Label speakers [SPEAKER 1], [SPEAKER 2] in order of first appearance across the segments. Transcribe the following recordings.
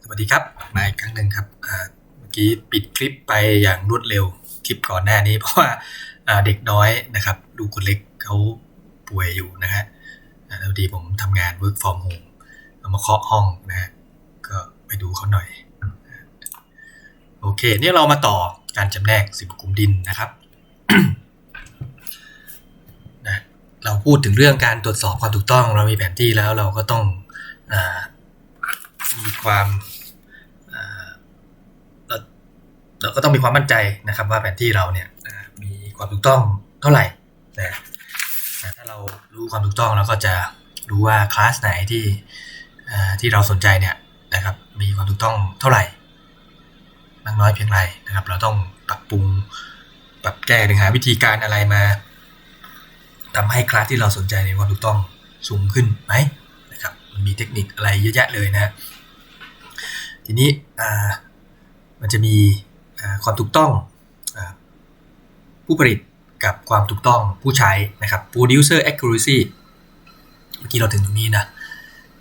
[SPEAKER 1] สวัสดีครับมาอีกครั้งหนึ่งครับเมื่อกี้ปิดคลิปไปอย่างรวดเร็วคลิปก่อนหน้านี้ เพราะว่าเด็กน้อยนะครับลูกคนเล็กเขาป่วยอยู่นะฮะแล้วดีผมทำงาน work from home เอามาเคาะห้องนะฮะก็ไปดูเขาหน่อย โอเคเนี่ยเรามาต่อการจำแนกสิบกลุ่มดินนะครับนะเราพูดถึงเรื่องการตรวจสอบความถูกต้อง เรามีแผนที่แล้วเราก็ต้องอ มีความเราเราก็ต้องมีความมั่นใจนะครับ ว่าแผนที่เราเนี่ยมีความถูกต้องเท่าไหร่นะถ้าเรารู้ความถูกต้องเราก็จะรู้ว่าคลาสไหนที่ที่เราสนใจเนี่ยนะครับ มีความถูกต้องเท่าไหร่มากน้อยเพียงไรนะครับ เราต้องปรับปรุงปรับแก้หรือหาวิธีการอะไรมาทำให้คลาสที่เราสนใจในความถูกต้องสูงขึ้นไหมนะครับ มันมีเทคนิคอะไรเยอะแยะเลยนะฮะ ทีนี้มันจะมีความถูกต้องอผู้ผลิตกับความถูกต้องผู้ใช้นะครับ producer accuracy เมื่อกี้เราถึงตรงนี้นะ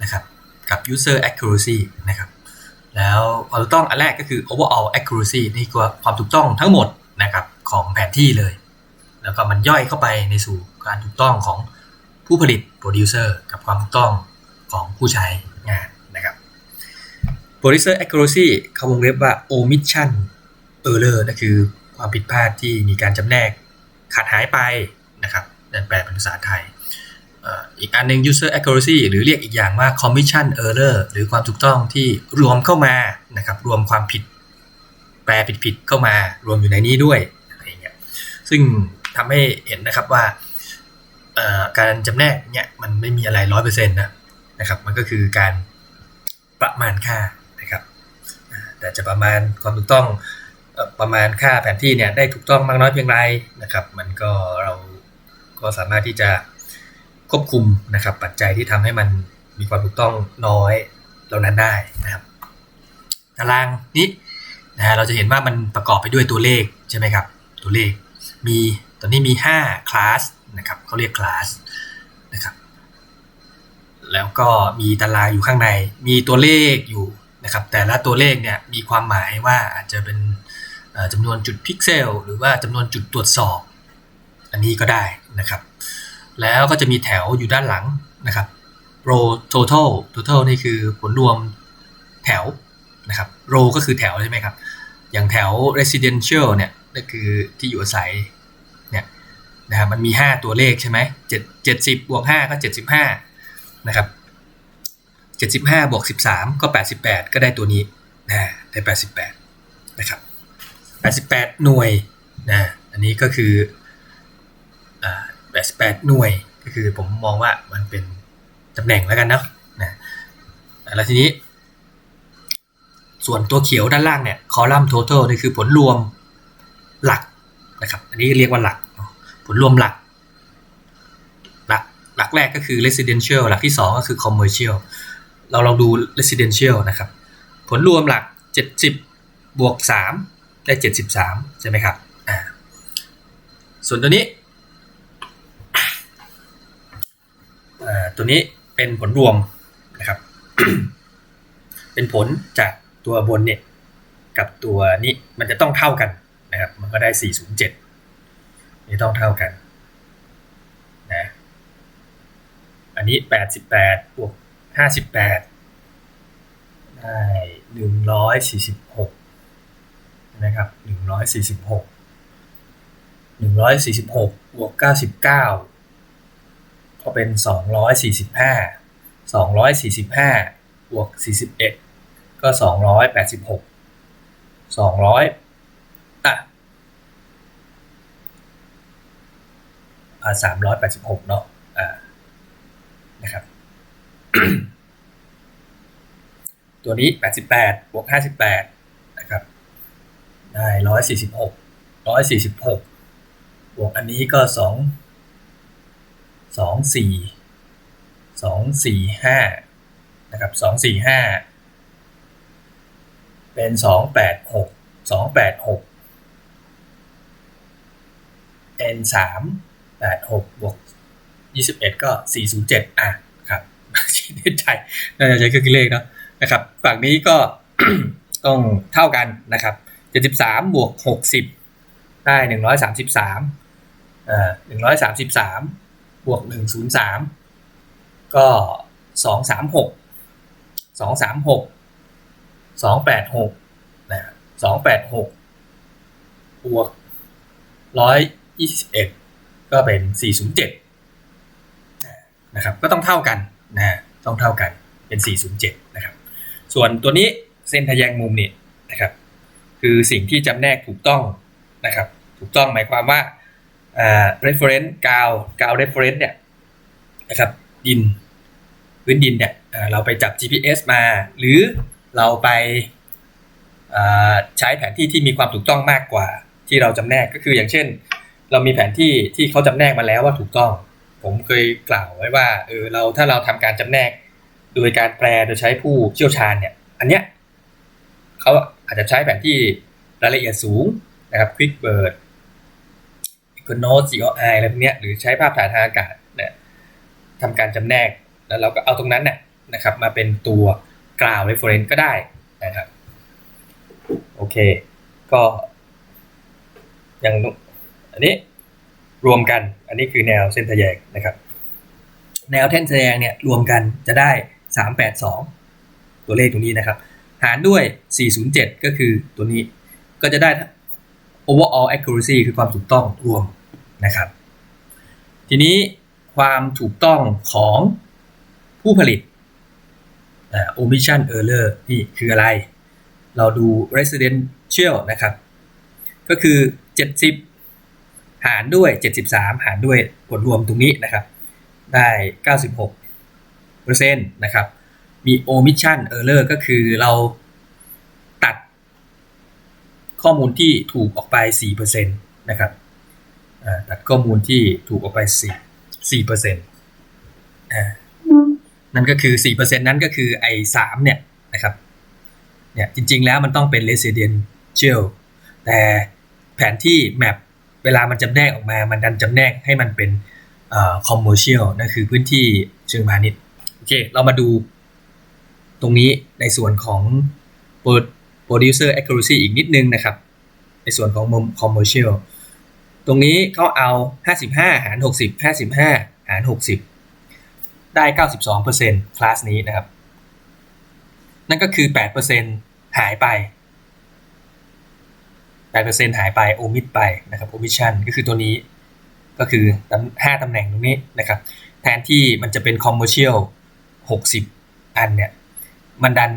[SPEAKER 1] นะครับกับ user accuracy นะครับแล้วความถูกต้องอันแรกก็คือ overall accuracy นี่คือความถูกต้องทั้งหมดนะครับของแผนที่เลย แล้วก็มันย่อยเข้าไปในสู่การถูกต้องของผู้ผลิต producer กับความถูกต้องของผู้ใช้งาน producer accuracy เขาวงเล็บว่า omission error นั่นคือความผิดพลาดที่มีการจำแนกขาดหายไปนะครับนั่นแปลเป็นภาษาไทย อีกอันหนึง user accuracy หรือเรียกอีกอย่างว่า commission error หรือความถูกต้องที่รวมเข้ามานะครับรวมความผิด แปลผิดๆเข้ามารวมอยู่ในนี้ด้วยอะไรเงี้ยซึ่งทำให้เห็นนะครับว่าการจำแนกเนี่ยมันไม่มีอะไรร้อยเปอร์เซ็นต์นะนะครับ มันก็คือการประมาณค่า แต่จะประมาณความถูกต้องประมาณค่าแผนที่เนี่ยได้ถูกต้องมากน้อยเพียงไรนะครับ มันก็เราก็สามารถที่จะควบคุมนะครับ ปัจจัยที่ทำให้มันมีความถูกต้องน้อยเหล่านั้นได้นะครับ ตารางนี้นะฮะเราจะเห็นว่ามันประกอบไปด้วยตัวเลขใช่ไหมครับ ตัวเลขมีตอนนี้มี 5 คลาสนะครับเขาเรียกคลาสนะครับแล้วก็มีตารางอยู่ข้างใน มีตัวเลขอยู่ นะครับแต่ละตัวเลขเนี่ยมีความหมายว่าอาจจะเป็นจำนวนจุดพิกเซล หรือว่าจำนวนจุดตรวจสอบ อันนี้ก็ได้นะครับ แล้วก็จะมีแถวอยู่ด้านหลังนะครับ row total total นี่คือผลรวมแถวนะครับ row ก็คือแถวใช่ไหมครับ อย่างแถว residential เนี่ยก็คือที่อยู่อาศัยเนี่ยนะครับมันมี 5 ตัวเลขใช่ไหม7 70บวก5ก็75นะครับ 75บวก13 ก็ 88 ก็ได้ตัวนี้นะได้ 88 นะครับ 88 หน่วยนะอันนี้ก็คืออ่า88 หน่วยก็คือผมมองว่ามันเป็นตำแหน่งแล้วกันเนาะนะแล้วทีนี้ ส่วนตัวเขียวด้านล่างเนี่ยคอลัมน์ total นี่คือผลรวมหลักนะครับ อันนี้เรียกว่าหลัก ผลรวมหลัก หลักหลักแรกก็คือ residential หลักที่ 2 ก็คือ commercial เราลองดู residential นะครับ ผลรวมหลัก 70 บวก 3 ได้ 73 ใช่ไหมครับ ส่วนตัวนี้ ตัวนี้เป็นผลรวมนะครับ เป็นผลจากตัวบนเนี่ยกับตัวนี้มันจะต้องเท่ากันนะครับ มันก็ได้ 407 นี่ต้องเท่ากันนะ อันนี้ 88 บวก 58ได้146นะครับ146 146บวก99ก็เป็น245 245บวก41ก็286 200อะอ่า386เนาะอ่านะครับตัวนี้88บวก58นะครับได้146 146บวกอันนี้ก็2สองสี่สองสี่ห้านะครับ สองสี่ห้าเป็นสองแปดหกสองแปดหกเป็นสามแปดหกบวกยี่สิบเอ็ดก็สี่ศูนย์เจ็ดอะ ครับคิดในใจน่าจะใช้เครื่องคิดเลขเนาะ นะครับ ฝั่งนี้ก็ต้องเท่ากันนะครับ73บวก60ได้133เอ่อ133บวก103ก็236 236 286นะ286บวก121ก็เป็น407นะครับ ก็ต้องเท่ากันนะต้องเท่ากันเป็น407นะครับ ส่วนตัวนี้เส้นทะแยงมุมนี่นะครับ คือสิ่งที่จำแนกถูกต้องนะครับ ถูกต้องหมายความว่าอ่า reference กาวกาว reference เนี่ยนะครับดินพื้นดินเนี่ยเราไปจับ GPS มา หรือเราไปใช้แผนที่ที่มีความถูกต้องมากกว่า ที่เราจำแนกก็คืออย่างเช่น เรามีแผนที่ที่เขาจำแนกมาแล้วว่าถูกต้อง ผมเคยกล่าวไว้ว่าเออเราถ้าเราทำการจำแนก โดยการแปลโดยใช้ผู้เชี่ยวชาญเนี่ย อันเนี้ยเขาอาจจะใช้แผนที่รายละเอียดสูงนะครับ Quick Bird Econos COI อะไรพวกเนี้ยหรือใช้ภาพถ่ายทางอากาศเนี่ยทำการจำแนกแล้วเราก็เอาตรงนั้นน่ะนะครับ มาเป็นตัวกล่าว reference ก็ได้นะครับ โอเค ก็อย่างอันนี้รวมกัน อันนี้คือแนวเส้นทะแยงนะครับ แนวเส้นทะแยงเนี่ยรวมกันจะได้ 382 ตัวเลขตรงนี้นะครับ หารด้วย 407 ก็คือตัวนี้ก็จะได้ overall accuracy คือความถูกต้องรวมนะครับ ทีนี้ความถูกต้องของผู้ผลิต omission error นี่คืออะไร เราดู residential นะครับ ก็คือ 70 หารด้วย 73 หารด้วยผลรวมตรงนี้นะครับ ได้ 96 เปอร์เซ็นะครับ มี omission error ก็คือเราตัดข้อมูลที่ถูกออกไป 4%นะครับตัดข้อมูลที่ถูกออกไป 4 4%อ่านั่นก็คือ 4%นั้นก็คือไอ้3เนี่ยนะครับเนี่ยจริง ๆ แล้วมันต้องเป็น residential แต่แผนที่แมปเวลามันจำแนกออกมา มันดันจำแนกให้มันเป็น commercial นั่นคือพื้นที่เชิงพาณิชย์ เค เรามาดูตรงนี้ในส่วนของ producer accuracy อีกนิดนึงนะครับ ในส่วนของมุม commercial ตรงนี้เขาเอา 55 หาร 60 55 หาร 60 ได้ 92%คลาสนี้นะครับ นั่นก็คือ 8%หายไป 8%หายไปโอมิดไปนะครับ omission ก็คือตัวนี้ก็คือ 5ตำแหน่งตรงนี้นะครับ แทนที่มันจะเป็น commercial หกสิบอันเนี่ย มันดัน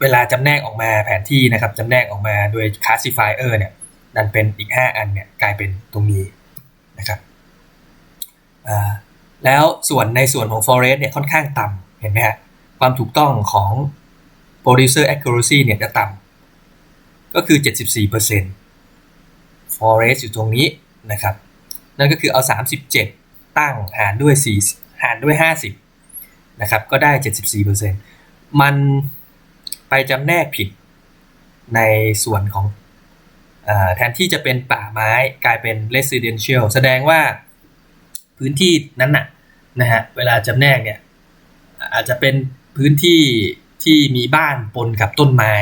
[SPEAKER 1] เวลาจำแนกออกมาแผนที่นะครับจำแนกออกมาโดย classifier เนี่ย ดันเป็นอีก5อันเนี่ยกลายเป็นตรงนี้นะครับแล้วส่วนในส่วนของ forest เนี่ยค่อนข้างต่ำเห็นไหมฮะความถูกต้องของ producer accuracy เนี่ยจะต่ำก็คือ 74% forest อยู่ตรงนี้นะครับ นั่นก็คือเอา 37 ตั้งหารด้วย4หารด้วย 50 นะครับ ก็ได้ 74%มันไปจำแนกผิดในส่วนของอแทนที่จะเป็นป่าไม้กลายเป็น residential แสดงว่าพื้นที่นั้นน่ะนะฮะเวลาจำแนกเนี่ยอาจจะเป็นพื้นที่ที่มีบ้านปนกับต้นไม้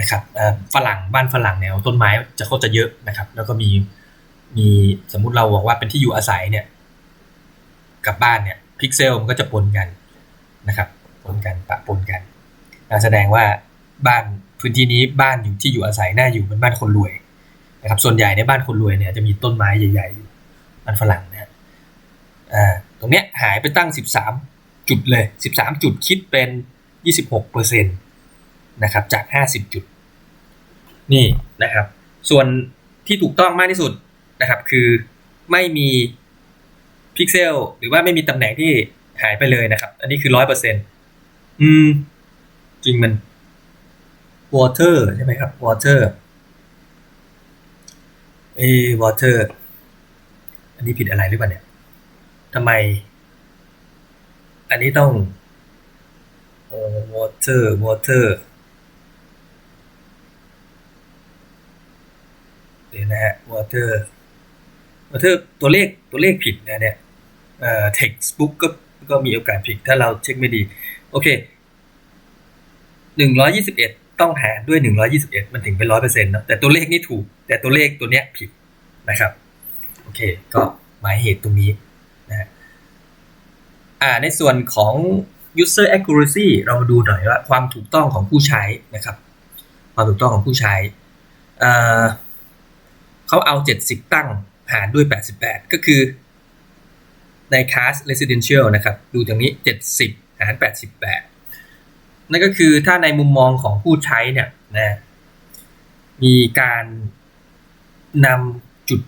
[SPEAKER 1] นะครับฝรั่งบ้านฝรั่งแนวต้นไม้จะเขาจะเยอะนะครับ แล้วก็มีมีสมมุติเราบอกว่าเป็นที่อยู่อาศัยเนี่ย กับบ้านเนี่ย พิกเซลมันก็จะปนกันนะครับปนกันปะปนกันแสดงว่าบ้านพื้นที่นี้บ้านอยู่ที่อยู่อาศัยน่าอยู่เป็นบ้านคนรวยนะครับส่วนใหญ่ในบ้านคนรวยเนี่ยจะมีต้นไม้ใหญ่ๆอยู่บ้านฝรั่งนะอ่าตรงเนี้ยหายไปตั้ง 13 จุดเลย 13 จุดคิดเป็น 26เปอร์เซ็นต์นะครับจาก 50 จุด นี่นะครับ ส่วนที่ถูกต้องมากที่สุดนะครับ คือไม่มี พิกเซลหรือว่าไม่มีตำแหน่งที่หายไปเลยนะครับ อันนี้คือร้อยเปอร์เซ็นต์อืม จริงมัน water ใช่ไหมครับ water เอ water อันนี้ผิดอะไรหรือเปล่าเนี่ยทำไม อันนี้ต้องโอ้ water water เดี๋ยวนะฮะ water water ตัวเลขตัวเลขผิดนะเนี่ย เอ่อ textbook ก็ก็มีโอกาสผิดถ้าเราเช็คไม่ดี โอเคหนึ่งร้อยี่สิบเอ็ดต้องหารด้วยหนึ่งร้อยี่สิบเอ็ดมันถึงเป็นร้อยเปอร์เซ็นต์นะแต่ตัวเลขนี่ถูก แต่ตัวเลขตัวเนี้ยผิดนะครับ โอเค ก็หมายเหตุตรงนี้นะฮะอ่าในส่วนของ user accuracy เรามาดูหน่อยว่าความถูกต้องของผู้ใช้นะครับ ความถูกต้องของผู้ใช้อ่าเขาเอา 70 ตั้งหารด้วย 88 ก็คือ ใน class residential นะครับ ดูตรงนี้ 70 หาร 88 นั่นก็คือถ้าในมุมมองของผู้ใช้เนี่ยนะมีการนำจุด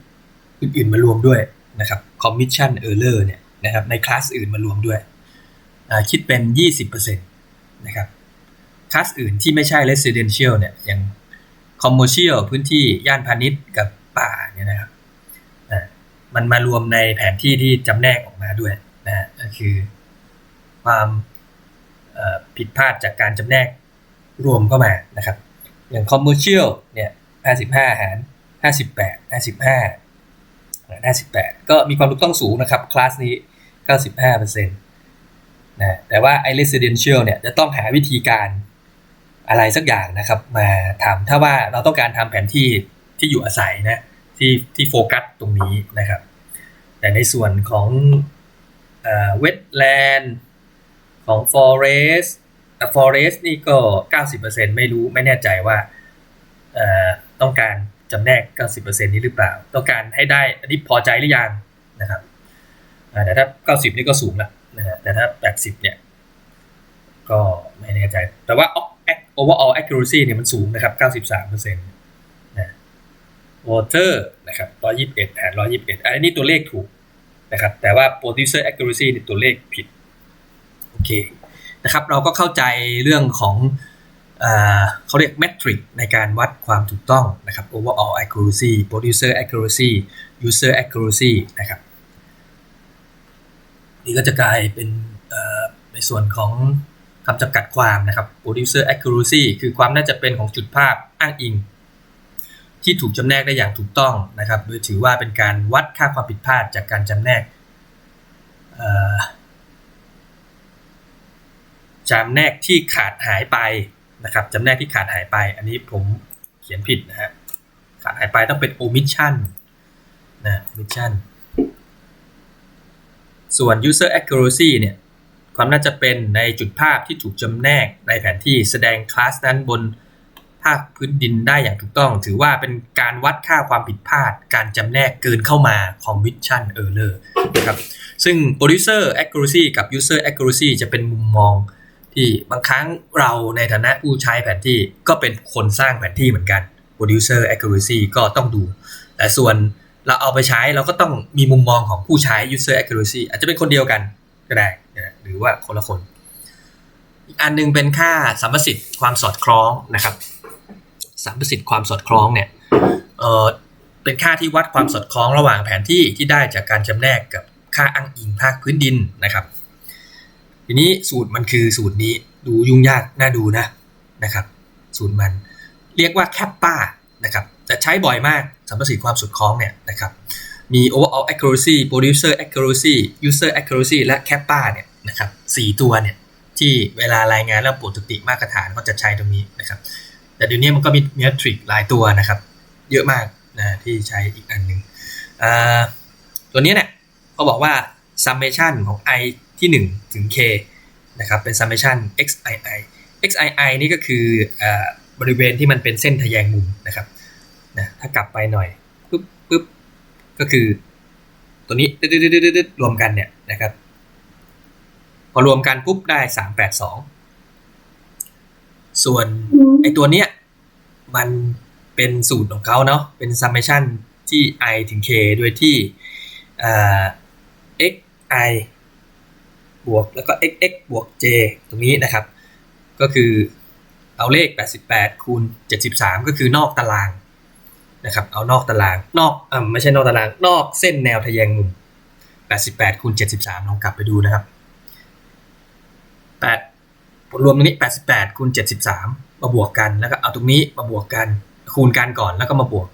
[SPEAKER 1] อื่นๆมารวมด้วยนะครับ commission error เนี่ยนะครับในคลาสอื่นมารวมด้วย คิดเป็น 20%นะครับคลาสอื่นที่ไม่ใช่ residential เนี่ยอย่าง commercial พื้นที่ย่านพาณิชย์กับป่าเนี่ยนะครับ มันมารวมในแผนที่ที่จำแนกออกมาด้วยนะก็คือความผิดพลาดจากการจำแนกรวมเข้ามานะครับ อย่าง commercial เนี่ย55หาร58 55 58 ก็มีความถูกต้องสูงนะครับคลาสนี้ 95%นะแต่ว่าไอ้ residential เนี่ยจะต้องหาวิธีการอะไรสักอย่างนะครับ มาทำถ้าว่าเราต้องการทำแผนที่ที่อยู่อาศัยนะ ที่ที่โฟกัสตรงนี้นะครับ แต่ในส่วนของเวทแลนด์ของ forest forest นี่ก็ 90%ไม่รู้ไม่แน่ใจว่าต้องการจำแนก 90%นี้หรือเปล่า ต้องการให้ได้อันนี้พอใจหรือยังนะครับแต่ถ้า 90 นี่ก็สูงแล้วนะฮะแต่ถ้า 80 เนี่ย ก็ไม่แน่ใจ แต่ว่า overall accuracy เนี่ยมันสูงนะครับ 93%นะ water นะครับ121หาร121 อันนี้ตัวเลขถูกนะครับ แต่ว่า producer accuracy นี่ตัวเลขผิด โอเคนะครับ เราก็เข้าใจเรื่องของเขาเรียกเมทริกในการวัดความถูกต้องนะครับ overall accuracy producer accuracy user accuracy นะครับ นี่ก็จะกลายเป็นในส่วนของคำจำกัดความนะครับ producer accuracy คือความน่าจะเป็นของจุดภาพอ้างอิง ที่ถูกจำแนกได้อย่างถูกต้องนะครับ โดยถือว่าเป็นการวัดค่าความผิดพลาดจากการจำแนกจำแนกที่ขาดหายไปนะครับจำแนกที่ขาดหายไป อันนี้ผมเขียนผิดนะฮะขาดหายไปต้องเป็น omission นะ omission ส่วน user accuracy เนี่ยความน่าจะเป็นในจุดภาพที่ถูกจำแนกในแผนที่แสดงคลาสนั้นบน ภาคพื้นดินได้อย่างถูกต้อง ถือว่าเป็นการวัดค่าความผิดพลาด การจำแนกเกินเข้ามา commission error นะครับซึ่ง producer accuracy กับ user accuracy จะเป็นมุมมองที่บางครั้งเราในฐานะผู้ใช้แผนที่ก็เป็นคนสร้างแผนที่เหมือนกัน producer accuracy ก็ต้องดู แต่ส่วนเราเอาไปใช้เราก็ต้องมีมุมมองของผู้ใช้ user accuracy อาจจะเป็นคนเดียวกันก็ได้หรือว่าคนละคน อีกอันนึงเป็นค่าสัมประสิทธิ์ความสอดคล้องนะครับ สัมประสิทธิ์ความสอดคล้องเนี่ยเออเป็นค่าที่วัดความสอดคล้องระหว่างแผนที่ที่ได้จากการจำแนกกับค่าอ้างอิงภาคพื้นดินนะครับ ทีนี้สูตรมันคือสูตรนี้ดูยุ่งยากน่าดูนะนะครับ สูตรมันเรียกว่าแคปป้านะครับแต่ใช้บ่อยมากสัมประสิทธิ์ความสุดคล้องเนี่ยนะครับมี overall accuracy producer accuracy user accuracy และ kappa เนี่ยนะครับสี่ตัวเนี่ยที่เวลารายงานแล้วปกติมาตรฐานก็จะใช้ตรงนี้นะครับ แต่เดี๋ยวนี้มันก็มีเมทริกหลายตัวนะครับ เยอะมากนะที่ใช้อีกอันหนึ่งตัวนี้เนี่ยเขาบอกว่า summation ของ i ที่ 1 ถึง k นะครับเป็น summation xii xii นี่ก็คือบริเวณที่มันเป็นเส้นทะแยงมุมนะครับนะถ้ากลับไปหน่อยปุ๊บปุ๊บก็คือตัวนี้ดๆๆรวมกันเนี่ยนะครับ พอรวมกันปุ๊บได้ 382 ส่วนไอตัวเนี้ยมันเป็นสูตรของเขาเนาะเป็น summation ที่ i ถึง k โดยที่ xi บวกแล้วก็ x x บวก j ตรงนี้นะครับ ก็คือเอาเลข 88 คูณ 73 ก็คือนอกตารางนะครับ เอานอกตาราง นอกอ่าไม่ใช่นอกตาราง นอกเส้นแนวทะแยงมุม 88 คูณ 73 ลองกลับไปดูนะครับ8ผล รวมตรงนี้ 88คูณ73 มาบวกกันแล้วก็เอาตรงนี้มาบวกกัน คูณกันก่อนแล้วก็มาบวก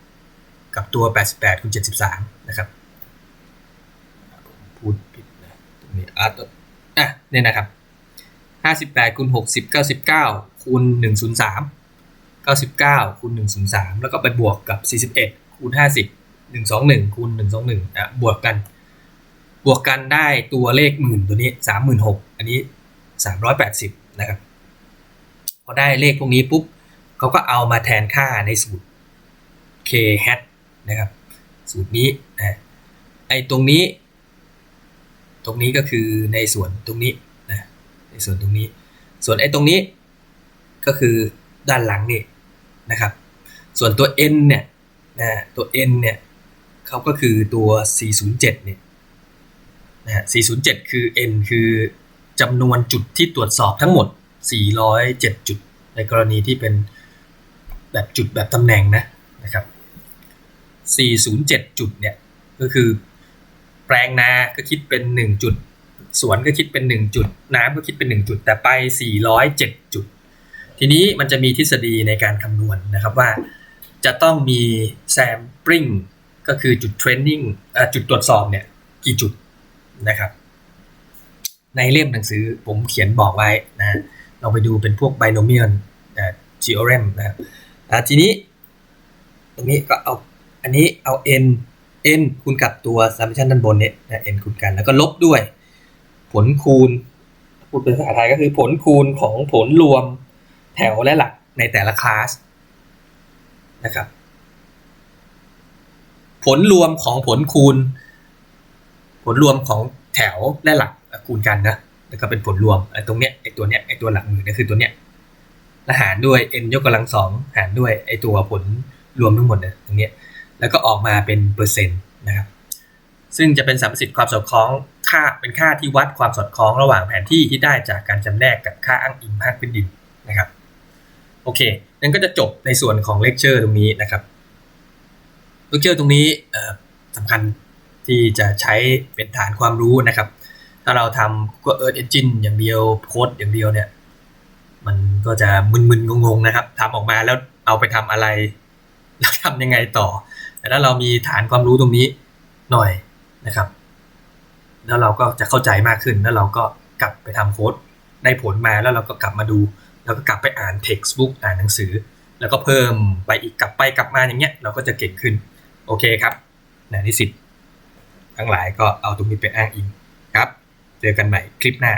[SPEAKER 1] กับตัว 88คูณ73 นะครับพูดผิดนะตรงนี้อะอะเนี่ยนะครับ58คูณ60 99คูณ103 99คูณ103 แล้วก็ไปบวกกับ 41คูณ50 121คูณ121นะบวกกัน บวกกันได้ตัวเลขหมื่นตัวนี้ 36,000 อันนี้ 380 นะครับพอได้เลขพวกนี้ปุ๊บเขาก็เอามาแทนค่าในสูตร k hat นะครับ สูตรนี้นะไอตรงนี้ ตรงนี้ก็คือในส่วนตรงนี้นะในส่วนตรงนี้ ส่วนไอตรงนี้ก็คือด้านหลังนี่นะครับ ส่วนตัว n เนี่ยนะตัว n เนี่ยเขาก็คือตัว 407 เนี่ยนะ407 คือ n คือ จำนวนจุดที่ตรวจสอบทั้งหมด 407 จุด ในกรณีที่เป็นแบบจุดแบบตำแหน่งนะนะครับ 407 จุดเนี่ยก็คือแปลงนา ก็คิดเป็น 1 จุด สวนก็คิดเป็น 1 จุด น้ำก็คิดเป็น 1 จุด แต่ไป 407 จุด ทีนี้มันจะมีทฤษฎีในการคำนวณนะครับว่าจะต้องมี sampling ก็คือจุดเทรนนิ่งจุดตรวจสอบเนี่ยกี่จุดนะครับ ในเล่มหนังสือผมเขียนบอกไว้นะเราไปดูเป็นพวก binomial theorem นะครับทีนี้ ตรงนี้ก็เอาอันนี้เอา n n คูณกับตัว summation ด้านบนเนี่ยนะ n คูณกัน แล้วก็ลบด้วย ผลคูณพูดเป็นภาษาไทยก็คือผลคูณของผลรวมแถวและหลักในแต่ละคลาสนะครับ ผลรวมของผลคูณ ผลรวมของแถวและหลัก คูณกันนะแล้วก็เป็นผลรวมไอ้ตรงเนี้ยไอ้ตัวเนี้ยไอ้ตัวหลักหมื่นนี่คือตัวเนี้ยแล้วหารด้วย n ยกกำลังสองหารด้วยไอ้ตัวผลรวมทั้งหมดเนี่ยตรงเนี้ยแล้วก็ออกมาเป็นเปอร์เซ็นต์นะครับซึ่งจะเป็นสัมประสิทธิ์ความสอดคล้องค่าเป็นค่าที่วัดความสอดคล้องระหว่างแผนที่ที่ได้จากการจำแนกกับค่าอ้างอิงภาคพื้นดินนะครับโอเคนั่นก็จะจบในส่วนของเลคเชอร์ตรงนี้นะครับเลคเชอร์ตรงนี้สำคัญที่จะใช้เป็นฐานความรู้นะครับ ถ้าเราทำก็ Earth Engine อย่างเดียวโค้ดอย่างเดียวเนี่ย มันก็จะมึนๆงงๆนะครับทำออกมาแล้วเอาไปทำอะไร แล้วทำยังไงต่อ แต่ถ้าเรามีฐานความรู้ตรงนี้หน่อยนะครับ แล้วเราก็จะเข้าใจมากขึ้นแล้วเราก็กลับไปทำโค้ดได้ผลมาแล้วเราก็กลับมาดู แล้วก็กลับไปอ่าน textbook อ่านหนังสือ แล้วก็เพิ่มไปอีกกลับไปกลับมาอย่างเงี้ย เราก็จะเก่งขึ้น โอเคครับนะนิสิตทั้งหลายก็เอาตรงนี้ไปอ้างอิง เจอกันใหม่คลิปหน้า